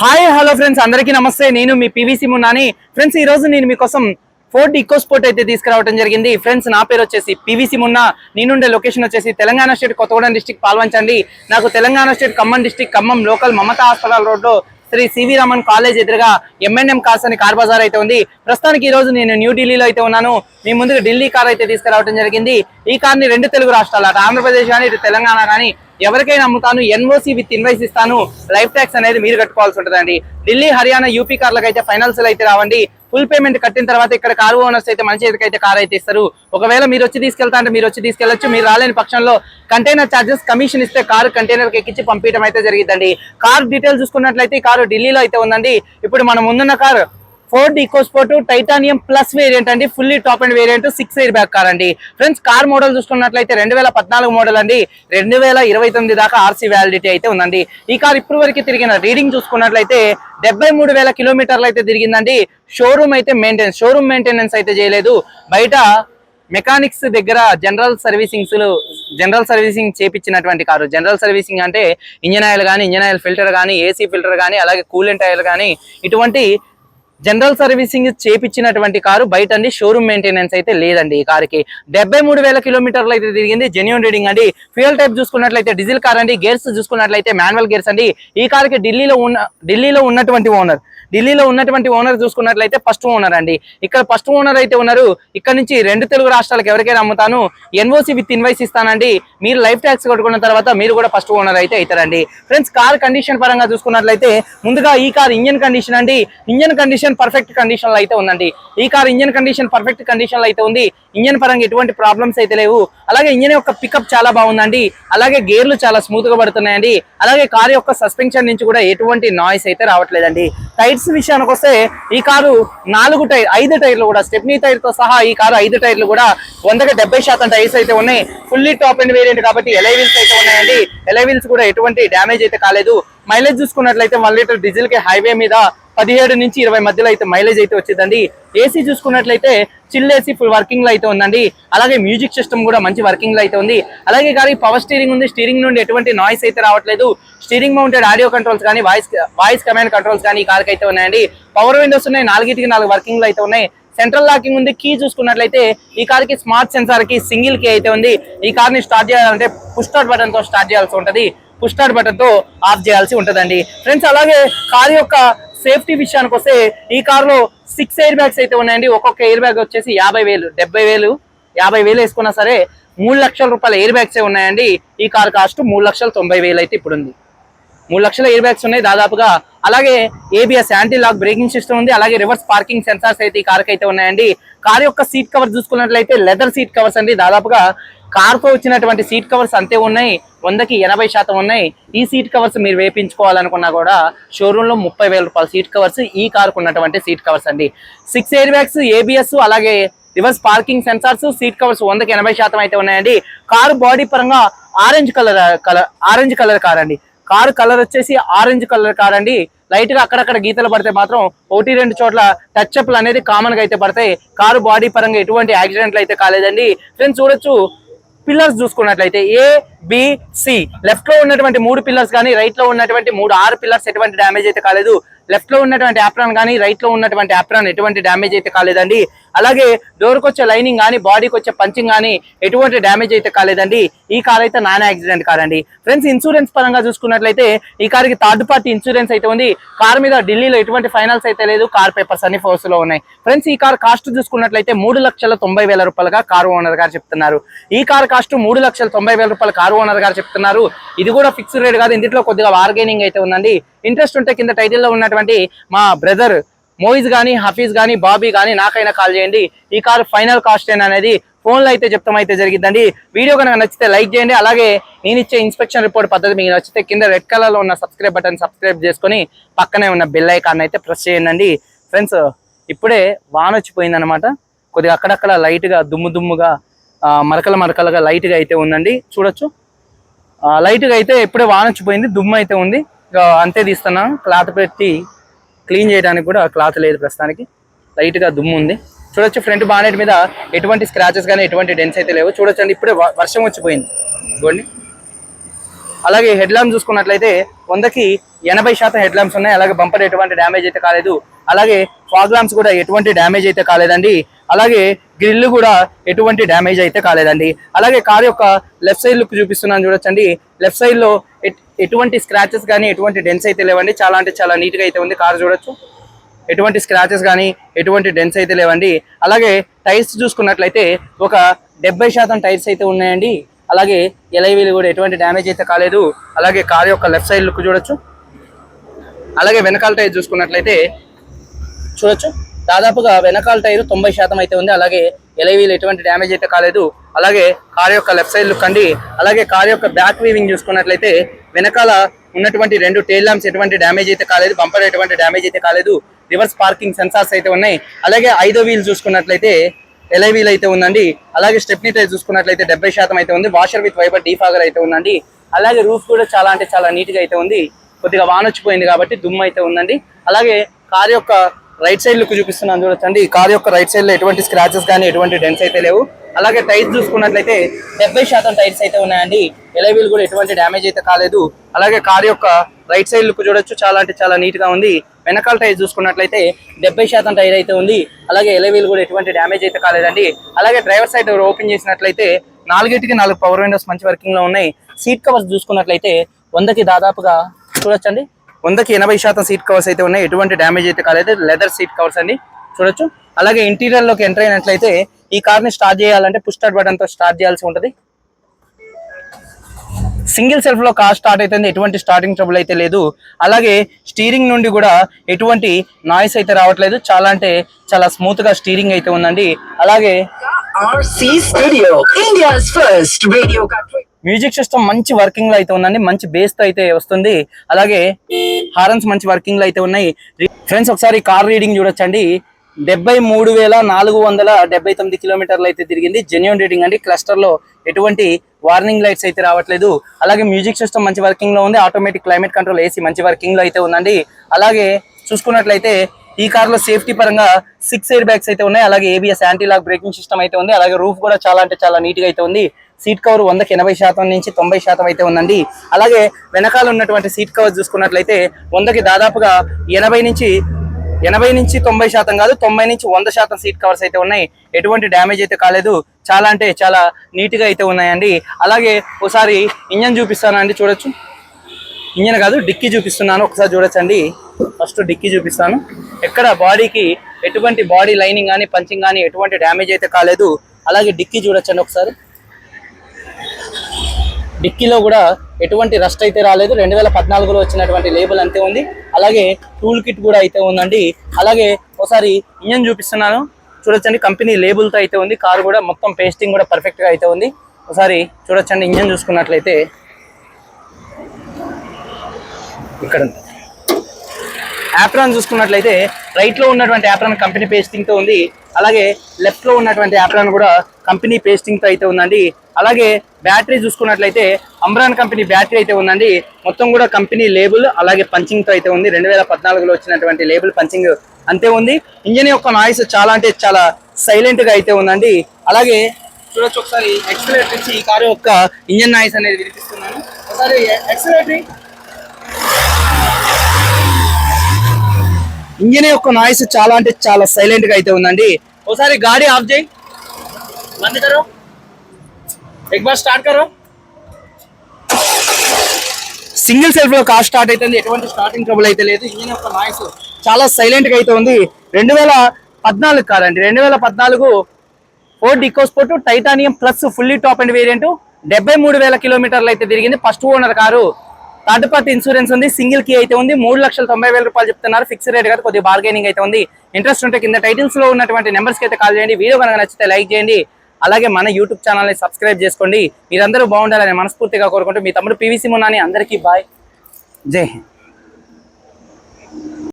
Hi hello friends అందరికీ నమస్తే. నేను మీ పివిసి మున్నాని. ఫ్రెండ్స్ ఈరోజు నేను మీకోసం ఫోర్డ్ ఈకో స్పోర్ట్ అయితే తీసుకురావడం జరిగింది. ఫ్రెండ్స్ నా పేరు వచ్చేసి పివిసి మున్నా. నేనుండే లొకేషన్ వచ్చేసి తెలంగాణ స్టేట్ కొత్తగూడెం డిస్టిక్ పాల్వంచండి. నాకు Telangana state Khammam district Khammam local Mamata hospital రోడ్లో శ్రీ సివి రామన్ కాలేజ్ ఎదురుగా ఎంఎన్ఎం కార్స్ అని కార్ బజార్ అయితే ఉంది. ప్రస్తుతానికి ఈ రోజు నేను న్యూఢిల్లీలో అయితే ఉన్నాను. మీ ముందుకు ఢిల్లీ కార్ అయితే తీసుకురావడం జరిగింది. ఈ కార్ని రెండు తెలుగు రాష్ట్రాలు అటు ఆంధ్రప్రదేశ్ కానీ ఇటు తెలంగాణ కానీ ఎవరికైనా అమ్ముతాను ఎన్ఓసి విత్ ఇన్వైస్ ఇస్తాను లైఫ్ ట్యాక్స్ అనేది మీరు కట్టుకోవాల్సి ఉంటుందండి. ఢిల్లీ హర్యానా యూపీ కార్లకు అయితే ఫైనాన్స్ అయితే రావండి. ఫుల్ పేమెంట్ కట్టిన తర్వాత ఇక్కడ కారు ఓనర్స్ అయితే మంచి అయితే కార్ అయితే ఇస్తారు. ఒకవేళ మీరు వచ్చి తీసుకెళ్తా అంటే మీరు వచ్చి తీసుకెళ్ళొచ్చు మీరు రాలేని పక్షంలో కంటైనర్ చార్జెస్ కమిషన్ ఇస్తే కారు కంటైనర్కి ఎక్కించి పంపించడం అయితే జరిగిందండి కార్ డీటెయిల్స్ చూసుకున్నట్లయితే ఈ కారు ఢిల్లీలో అయితే ఉందండి. ఇప్పుడు మనం ముందున్న car Ford EcoSport Titanium plus variant అండి. Fully top end variant six air bag car అండి. ఫ్రెండ్స్ కార్ మోడల్ చూసుకున్నట్లయితే రెండు వేల పద్నాలుగు మోడల్ అండి. రెండు వేల ఇరవై తొమ్మిది దాకా ఆర్సీ వ్యాలిడిటీ అయితే ఉందండి. ఈ కార్ ఇప్పుడు వరకు తిరిగిన రీడింగ్ చూసుకున్నట్లయితే డెబ్బై మూడు వేల కిలోమీటర్లు అయితే తిరిగిందండి. షోరూమ్ అయితే మెయింటెనెన్స్ షోరూమ్ మెయింటెనెన్స్ అయితే చేయలేదు. బయట మెకానిక్స్ దగ్గర జనరల్ సర్వీసింగ్స్ జనరల్ సర్వీసింగ్ చేపించినటువంటి కారు. జనరల్ సర్వీసింగ్ అంటే ఇంజన్ ఆయిల్ కానీ ఇంజన్ ఆయిల్ ఫిల్టర్ కానీ ఏసీ ఫిల్టర్ కానీ అలాగే కూలెంట్ ఆయిల్ కానీ ఇటువంటి జనరల్ సర్వీసింగ్ చేపించినటువంటి కారు బయట అండి షోరూమ్ మెయింటెనెన్స్ అయితే లేదండి ఈ కారుకి. డెబ్బై మూడు వేల కిలోమీటర్లు అయితే తిరిగింది జెన్యున్ రీడింగ్ అండి. ఫ్యూయల్ టైప్ చూసుకున్నట్లయితే డీజిల్ కార్ అండి గేర్స్ చూసుకున్నట్లయితే మాన్యువల్ గేర్స్ అండి. ఈ కారుకి ఢిల్లీలో ఉన్న ఢిల్లీలో ఉన్నటువంటి ఓనర్ ఢిల్లీలో ఉన్నటువంటి ఓనర్ చూసుకున్నట్లయితే ఫస్ట్ ఓనర్ అండి. ఇక్కడ ఫస్ట్ ఓనర్ అయితే ఉన్నారు. ఇక్కడ నుంచి రెండు తెలుగు రాష్ట్రాలకు ఎవరికైనా అమ్ముతాను. ఎన్ఓసి విత్ ఇన్వైస్ ఇస్తానండి. మీరు లైఫ్ ట్యాక్స్ కట్టుకున్న తర్వాత మీరు కూడా ఫస్ట్ ఓనర్ అయితే అవుతారండి. ఫ్రెండ్స్ కార్ కండిషన్ పరంగా చూసుకున్నట్లయితే ముందుగా ఈ కార్ ఇంజన్ కండిషన్ అండి. ఇంజన్ కండిషన్ పర్ఫెక్ట్ కండిషన్లో అయితే ఉందండి. ఈ కార్ ఇంజన్ కండిషన్ పర్ఫెక్ట్ కండిషన్లో అయితే ఉంది. ఇంజన్ పరంగా ఎటువంటి ప్రాబ్లమ్స్ అయితే లేవు. అలాగే ఇంజన్ యొక్క పికప్ చాలా బాగుందండి. అలాగే గేర్లు చాలా స్మూత్గా పడుతున్నాయండి. అలాగే కార్ యొక్క సస్పెన్షన్ నుంచి కూడా ఎటువంటి నాయిస్ అయితే రావట్లేదండి. టైర్స్ విషయానికి వస్తే ఈ కారు నాలుగు టైర్ ఐదు టైర్లు కూడా స్టెప్నీ టైర్తో సహా ఈ కారు ఐదు టైర్లు కూడా వందకి డెబ్బై శాతం టైర్స్ అయితే ఉన్నాయి. ఫుల్లీ టాప్ అండ్ వేరియంట్ కాబట్టి ఎలైవిల్స్ అయితే ఉన్నాయండి. ఎలైవిల్స్ కూడా ఎటువంటి డ్యామేజ్ అయితే కాలేదు. మైలేజ్ చూసుకున్నట్లయితే వన్ లీటర్ డీజిల్కి హైవే మీద పదిహేడు నుంచి ఇరవై మధ్యలో అయితే మైలేజ్ అయితే వచ్చిందండి. ఏసీ చూసుకున్నట్లయితే చిల్లేసి ఫుల్ వర్కింగ్లో అయితే ఉందండి. అలాగే మ్యూజిక్ సిస్టమ్ కూడా మంచి వర్కింగ్లో అయితే ఉంది. అలాగే కానీ పవర్ స్టీరింగ్ ఉంది. స్టీరింగ్ నుండి ఎటువంటి నాయిస్ అయితే రావట్లేదు. స్టీరింగ్ మౌంటెడ్ ఆడియో కంట్రోల్స్ కానీ వాయిస్ వాయిస్ కమాండ్ కంట్రోల్స్ కానీ ఈ కార్కి అయితే ఉన్నాయండి. పవర్ విండోస్ ఉన్నాయి. నాలుగిటికి నాలుగు వర్కింగ్లో అయితే ఉన్నాయి. సెంట్రల్ లాకింగ్ ఉంది. కీ చూసుకున్నట్లయితే ఈ కార్కి స్మార్ట్ సెన్సార్కి సింగిల్ కీ అయితే ఉంది. ఈ కార్ని స్టార్ట్ చేయాలంటే పుష్ స్టార్ట్ బటన్తో స్టార్ట్ చేయాల్సి ఉంటుంది. పుష్ స్టార్ట్ బటన్తో ఆఫ్ చేయాల్సి ఉంటుందండి. ఫ్రెండ్స్ అలాగే కార్ యొక్క సేఫ్టీ విషయానికి వస్తే ఈ కారులో సిక్స్ ఎయిర్ బ్యాగ్స్ అయితే ఉన్నాయండి. ఒక్కొక్క ఎయిర్ బ్యాగ్ వచ్చేసి యాభై వేలు డెబ్బై వేలు యాభై వేలు వేసుకున్నా సరే మూడు లక్షల రూపాయల ఎయిర్ బ్యాగ్స్ ఉన్నాయండి. ఈ కార్ కాస్ట్ మూడు లక్షల తొంభై వేలు అయితే ఇప్పుడు ఉంది. మూడు లక్షల ఎయిర్ బ్యాగ్స్ ఉన్నాయి దాదాపుగా. అలాగే ABS anti lock braking system ఉంది. అలాగే రివర్స్ పార్కింగ్ సెన్సార్స్ అయితే ఈ కార్కి అయితే ఉన్నాయండి. కార్ యొక్క సీట్ కవర్ చూసుకున్నట్లయితే లెదర్ సీట్ కవర్స్ అండి. దాదాపుగా కార్తో వచ్చినటువంటి సీట్ కవర్స్ అంతే ఉన్నాయి వందకి ఎనభై శాతం ఉన్నాయి. ఈ సీట్ కవర్స్ మీరు వేపించుకోవాలనుకున్నా కూడా షోరూమ్లో ముప్పై వేల రూపాయల సీట్ కవర్స్ ఈ కార్కు ఉన్నటువంటి సీట్ కవర్స్ అండి. సిక్స్ ఎయిర్ బ్యాగ్స్ ఏబిఎస్ అలాగే reverse parking sensors seat covers వందకి ఎనభై శాతం అయితే ఉన్నాయండి. కారు బాడీ పరంగా orange colour colour orange colour car అండి. కారు కలర్ వచ్చేసి ఆరెంజ్ కలర్ కార్ అండి. లైట్గా అక్కడక్కడ గీతలు పడితే మాత్రం ఒకటి రెండు చోట్ల టచ్ అప్లు అనేది కామన్గా అయితే పడతాయి. కారు బాడీ పరంగా ఎటువంటి యాక్సిడెంట్లు అయితే కాలేదండి. ఫ్రెండ్స్ చూడొచ్చు పిల్లర్స్ చూసుకున్నట్లయితే ఏ బి సి లెఫ్ట్లో ఉన్నటువంటి మూడు పిల్లర్స్ కానీ రైట్లో ఉన్నటువంటి మూడు ఆరు పిల్లర్స్ ఎటువంటి డ్యామేజ్ అయితే కాలేదు. లెఫ్ట్లో ఉన్నటువంటి యాప్రాన్ కానీ రైట్లో ఉన్నటువంటి ఆప్రాన్ ఎటువంటి డ్యామేజ్ అయితే కాలేదండి. అలాగే డోర్కి వచ్చే లైనింగ్ కానీ బాడీకి వచ్చే పంచింగ్ కానీ ఎటువంటి డ్యామేజ్ అయితే కాలేదండి. ఈ కార్ అయితే నాన్ యాక్సిడెంట్ కార్ అండి. ఫ్రెండ్స్ ఇన్సూరెన్స్ పరంగా చూసుకున్నట్లయితే ఈ కార్కి థర్డ్ పార్టీ ఇన్సూరెన్స్ అయితే ఉంది. కార్ మీద ఢిల్లీలో ఎటువంటి ఫైనాన్స్ అయితే లేదు. కార్ పేపర్స్ అన్ని ఫోర్స్లో ఉన్నాయి. ఫ్రెండ్స్ ఈ కార్ కాస్ట్ చూసుకున్నట్లయితే మూడు లక్షల తొంభై వేల రూపాయలుగా కారు ఓనర్ గారు చెప్తున్నారు. ఈ కార్ కాస్ట్ మూడు లక్షల తొంభై వేల రూపాయల కారు ఓనర్ గారు చెప్తున్నారు. ఇది కూడా ఫిక్స్డ్ రేట్ కాదు. ఇందులో కొద్దిగా బార్గెనింగ్ అయితే ఉందండి. ఇంట్రెస్ట్ ఉంటే కింద టైటిల్లో ఉన్నటువంటి మా బ్రదర్ మోయిజ్ కానీ హఫీజ్ కానీ బాబీ కానీ నాకైనా కాల్ చేయండి. ఈ కారు ఫైనల్ కాస్ట్ అనేది ఫోన్లో అయితే చెప్తాం అయితే జరిగిందండి వీడియో కనుక నచ్చితే లైక్ చేయండి. అలాగే నేను ఇచ్చే ఇన్స్పెక్షన్ రిపోర్ట్ పద్ధతి మీకు నచ్చితే కింద రెడ్ కలర్లో ఉన్న సబ్స్క్రైబ్ బటన్ సబ్స్క్రైబ్ చేసుకొని పక్కనే ఉన్న బెల్ ఐకాన్ అయితే ప్రెస్ చేయండి ఫ్రెండ్స్ ఇప్పుడే వాన వచ్చిపోయింది అనమాట కొద్దిగా అక్కడక్కడ లైట్గా దుమ్ము దుమ్ముగా మరకల మరకలుగా లైట్గా అయితే ఉందండి. చూడొచ్చు. లైట్గా అయితే ఇప్పుడే వాన వచ్చిపోయింది దుమ్ము అయితే ఉంది. అంతే తీస్తున్నా. క్లాత్ పెట్టి క్లీన్ చేయడానికి కూడా క్లాత్ లేదు ప్రస్తుతానికి. లైట్గా దుమ్ము ఉంది. చూడొచ్చు ఫ్రంట్ బానెట్ మీద ఎటువంటి స్క్రాచెస్ కానీ ఎటువంటి డెన్స్ అయితే లేవు. చూడొచ్చండి ఇప్పుడే వర్షం వచ్చిపోయింది. ఇదిగోండి. అలాగే హెడ్ ల్యాంప్ చూసుకున్నట్లయితే వందకి ఎనభై శాతం హెడ్ ల్యాంప్స్ ఉన్నాయి. అలాగే బంపర్ ఎటువంటి డ్యామేజ్ అయితే కాలేదు. అలాగే ఫాగ్ ల్యాంప్స్ కూడా ఎటువంటి డ్యామేజ్ అయితే కాలేదండి. అలాగే గ్రిల్ కూడా ఎటువంటి డ్యామేజ్ అయితే కాలేదండి. అలాగే కారు యొక్క లెఫ్ట్ సైడ్ లుక్ చూపిస్తున్నాను చూడొచ్చండి. లెఫ్ట్ సైడ్లో ఎటువంటి స్క్రాచెస్ కానీ ఎటువంటి డెన్స్ అయితే లేవండి. చాలా అంటే చాలా నీట్గా అయితే ఉంది కార్ చూడొచ్చు. ఎటువంటి స్క్రాచెస్ కానీ ఎటువంటి డెన్స్ అయితే లేవండి. అలాగే టైర్స్ చూసుకున్నట్లయితే ఒక డెబ్బై శాతం టైర్స్ అయితే ఉన్నాయండి. అలాగే ఎలైవీలు కూడా ఎటువంటి డ్యామేజ్ అయితే కాలేదు. అలాగే కార్ యొక్క లెఫ్ట్ సైడ్ లుక్ చూడొచ్చు. అలాగే వెనకాల టైర్ చూసుకున్నట్లయితే చూడొచ్చు. దాదాపుగా వెనకాల టైర్ తొంభై శాతం అయితే ఉంది. అలాగే ఎలైవీలు ఎటువంటి డ్యామేజ్ అయితే కాలేదు. అలాగే కార్ యొక్క లెఫ్ట్ సైడ్ లుక్ అండి. అలాగే కార్ యొక్క బ్యాక్ వీవింగ్ చూసుకున్నట్లయితే వెనకాల ఉన్నటువంటి రెండు టైల్ ల్యాంప్స్ ఎటువంటి డ్యామేజ్ అయితే కాలేదు బంపర్ ఎటువంటి డ్యామేజ్ అయితే కాలేదు రివర్స్ పార్కింగ్ సెన్సార్స్ అయితే ఉన్నాయి. అలాగే ఐదో వీల్ చూసుకున్నట్లయితే ఎలై వీల్ అయితే ఉందండి. అలాగే స్టెప్నీ టైర్ చూసుకున్నట్లయితే డెబ్బై శాతం అయితే ఉంది. వాషర్ విత్ వైబర్ డీఫాగర్ అయితే ఉందండి. అలాగే రూఫ్ కూడా చాలా అంటే చాలా నీట్గా అయితే ఉంది. కొద్దిగా వానొచ్చిపోయింది కాబట్టి దుమ్ము అయితే ఉందండి. అలాగే కార్ యొక్క రైట్ సైడ్ లుక్ చూపిస్తున్నాను చూడొచ్చండి. కార్ యొక్క రైట్ సైడ్లో ఎటువంటి స్క్రాచెస్ కానీ ఎటువంటి డెన్స్ అయితే లేవు. అలాగే టైర్స్ చూసుకున్నట్లయితే డెబ్బై శాతం టైర్స్ అయితే ఉన్నాయండి. ఎలైవీల్ కూడా ఎటువంటి డ్యామేజ్ అయితే కాలేదు. అలాగే కార్ యొక్క రైట్ సైడ్ లుక్ చూడొచ్చు. చాలా అంటే చాలా నీట్గా ఉంది. వెనకాల టైర్ చూసుకున్నట్లయితే డెబ్బై శాతం టైర్ అయితే ఉంది. అలాగే ఎలైవీలు కూడా ఎటువంటి డ్యామేజ్ అయితే కాలేదండి. అలాగే డ్రైవర్ సైడ్ ఓపెన్ చేసినట్లయితే నాలుగిటికి నాలుగు పవర్ విండోస్ మంచి వర్కింగ్లో ఉన్నాయి. సీట్ కవర్స్ చూసుకున్నట్లయితే వందకి దాదాపుగా చూడొచ్చండి. వందకి ఎనభై శాతం సీట్ కవర్స్ అయితే ఉన్నాయి. ఎటువంటి డ్యామేజ్ అయితే కాలేదు. లెదర్ సీట్ కవర్స్ అండి. చూడొచ్చు. అలాగే ఇంటీరియర్లోకి ఎంటర్ అయినట్లయితే ఈ కార్ని స్టార్ట్ చేయాలంటే పుష్ స్టార్ట్ బటన్తో స్టార్ట్ చేయాల్సి ఉంటది. సింగిల్ సెల్ఫ్లో కార్ స్టార్ట్ అయితే ఎటువంటి స్టార్టింగ్ ట్రబుల్ అయితే లేదు. అలాగే స్టీరింగ్ నుండి కూడా ఎటువంటి నాయిస్ అయితే రావట్లేదు. చాలా అంటే చాలా స్మూత్గా స్టీరింగ్ అయితే ఉందండి. అలాగే. మ్యూజిక్ సిస్టమ్ మంచి వర్కింగ్లో అయితే ఉందండి. మంచి బేస్తో అయితే వస్తుంది. అలాగే హారన్స్ మంచి వర్కింగ్లో అయితే ఉన్నాయి. ఫ్రెండ్స్ ఒకసారి కార్ రీడింగ్ చూడొచ్చండి. డెబ్బై మూడు వేల నాలుగు వందల డెబ్బై తొమ్మిది కిలోమీటర్లు అయితే తిరిగింది. జెన్యున్ రేటింగ్ అండి. క్లస్టర్లో ఎటువంటి వార్నింగ్ లైట్స్ అయితే రావట్లేదు. అలాగే మ్యూజిక్ సిస్టమ్ మంచి వర్కింగ్లో ఉంది. ఆటోమేటిక్ క్లైమేట్ కంట్రోల్ ఏసీ మంచి వర్కింగ్లో అయితే ఉందండి. అలాగే చూసుకున్నట్లయితే ఈ కార్లో సేఫ్టీ పరంగా సిక్స్ ఎయిర్ బ్యాగ్స్ అయితే ఉన్నాయి. అలాగే ABS anti lock braking system అయితే ఉంది. అలాగే రూఫ్ కూడా చాలా అంటే చాలా నీట్గా అయితే ఉంది. సీట్ కవర్ వందకి ఎనభై శాతం నుంచి తొంభై శాతం అయితే ఉందండి. అలాగే వెనకాల ఉన్నటువంటి సీట్ కవర్ చూసుకున్నట్లయితే వందకి దాదాపుగా ఎనభై నుంచి ఎనభై నుంచి తొంభై శాతం కాదు తొంభై నుంచి వంద శాతం సీట్ కవర్స్ అయితే ఉన్నాయి. ఎటువంటి డ్యామేజ్ అయితే కాలేదు. చాలా అంటే చాలా నీట్గా అయితే ఉన్నాయండి. అలాగే ఒకసారి ఇంజన్ చూపిస్తానండి చూడొచ్చు. ఇంజన్ కాదు డిక్కీ చూపిస్తున్నాను. ఒకసారి చూడొచ్చండి. ఫస్ట్ డిక్కీ చూపిస్తాను. ఎక్కడ బాడీకి ఎటువంటి బాడీ లైనింగ్ కానీ పంచింగ్ కానీ ఎటువంటి డ్యామేజ్ అయితే కాలేదు. అలాగే డిక్కీ చూడొచ్చండి ఒకసారి. డిక్కీలో కూడా ఎటువంటి రస్ట్ అయితే రాలేదు. రెండు వేల పద్నాలుగులో వచ్చినటువంటి లేబుల్ అంతే ఉంది. అలాగే టూల్ కిట్ కూడా అయితే ఉందండి. అలాగే ఒకసారి ఇంజన్ చూపిస్తున్నాను. చూడొచ్చండి కంపెనీ లేబుల్తో అయితే ఉంది. కారు కూడా మొత్తం పేస్టింగ్ కూడా పర్ఫెక్ట్గా అయితే ఉంది. ఒకసారి చూడొచ్చండి ఇంజన్ చూసుకున్నట్లయితే. ఇక్కడ ఉంది యాప్రాన్ చూసుకున్నట్లయితే రైట్లో ఉన్నటువంటి యాప్రాన్ కంపెనీ పేస్టింగ్తో ఉంది. అలాగే లెఫ్ట్లో ఉన్నటువంటి యాప్రాన్ కూడా కంపెనీ పేస్టింగ్తో అయితే ఉందండి. అలాగే బ్యాటరీ చూసుకున్నట్లయితే అమ్రాన్ కంపెనీ బ్యాటరీ అయితే ఉందండి. మొత్తం కూడా కంపెనీ లేబుల్ అలాగే పంచింగ్తో అయితే ఉంది. రెండు వేల పద్నాలుగులో వచ్చినటువంటి లేబుల్ పంచింగ్ అంతే ఉంది. ఇంజన్ యొక్క నాయిస్ చాలా అంటే చాలా సైలెంట్గా అయితే ఉందండి. అలాగే చూడొచ్చు ఒకసారి ఎక్సలేటర్ ఇచ్చి ఈ కారు యొక్క ఇంజన్ నాయిస్ అనేది వినిపిస్తున్నాను ఒకసారి ఎక్సలేటరీ ఇంజిన్ యొక్క నాయిస్ చాలా అంటే చాలా సైలెంట్గా అయితే ఉందండి. ఒకసారి గాడి ఆఫ్ చేయి. బంద్ కరో ఎక్ బార్ స్టార్ట్ కరో సింగిల్ సెల్ఫ్లో కార్ స్టార్ట్ అవుతుంది ఎటువంటి స్టార్టింగ్ ట్రబుల్ అయితే లేదు. ఇంజిన్ యొక్క నాయిస్ చాలా సైలెంట్గా అయితే ఉంది. రెండు వేల పద్నాలుగు కాదండి రెండు వేల పద్నాలుగు Ford EcoSport Titanium plus fully top end variant డెబ్బై మూడు వేల కిలోమీటర్లు అయితే తిరిగింది. First owner car third party insurance ఉంది సింగిల్ కీ అయితే ఉంది. మూడు లక్షల తొంభై వేల రూపాయలు చెప్తున్నారు. ఫిక్స్ రేట్ కదా కొద్దిగా బార్గెనింగ్ అయితే ఉంది. ఇంట్రెస్ట్ ఉంటే కింద టైటిల్స్లో ఉన్నటువంటి నెంబర్స్కి అయితే కాల్ చేయండి. వీడియో కనుక నచ్చితే లైక్ చేయండి. అలాగే మన యూట్యూబ్ ఛానల్ని సబ్స్క్రైబ్ చేసుకోండి. మీరందరూ బాగుండాలని మనస్ఫూర్తిగా కోరుకుంటూ మీ తమ్ముడు పీవీసీ మున్నాని అందరికీ బాయ్ జై హింద్.